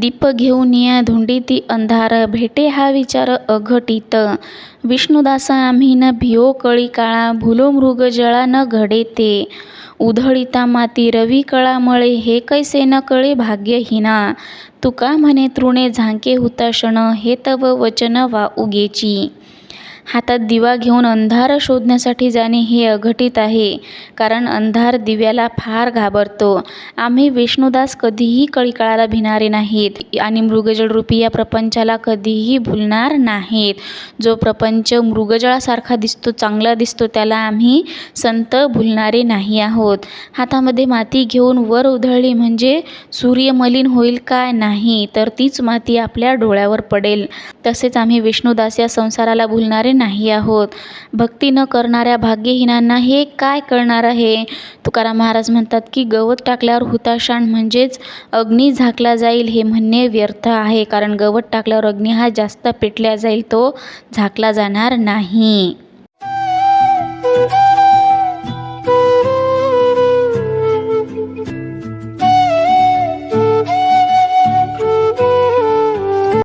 दीप घेऊन या धुंडीती अंधार भेटे हा विचार अघटित. विष्णुदासा आम्ही न भिओ कळी काळा भुलो मृगजळा न घडे ते उधळिता माती रवी कळामळे हे कैसे न कळे भाग्यहीना. तुका म्हणे तृणे झांके हुताशण हे तव वचन वा उगेची. हातात दिवा घेऊन अंधार शोधण्यासाठी जाणे हे अघटित आहे कारण अंधार दिव्याला फार घाबरतो. आम्ही विष्णुदास कधीही कळीकाळाला भिणारे नाहीत आणि मृगजळरूपी या प्रपंचाला कधीही भुलणार नाहीत. जो प्रपंच मृगजळासारखा दिसतो चांगला दिसतो त्याला आम्ही संत भुलणारे नाही आहोत. हातामध्ये माती घेऊन वर उधळली म्हणजे सूर्य मलिन होईल काय नाही तर तीच माती आपल्या डोळ्यावर पडेल. तसेच आम्ही विष्णुदास या संसाराला भुलणारे नाही आहोत. भक्ती न करणाऱ्या भाग्यहीनांना हे काय कळणार आहे? तुकाराम महाराज म्हणतात की गवत टाकल्यावर हुताशाण म्हणजेच अग्नी झाकला जाईल हे म्हणणे व्यर्थ आहे. कारण गवत टाकल्यावर अग्नी हा जास्त पेटल्या जाईल तो झाकला जाणार नाही.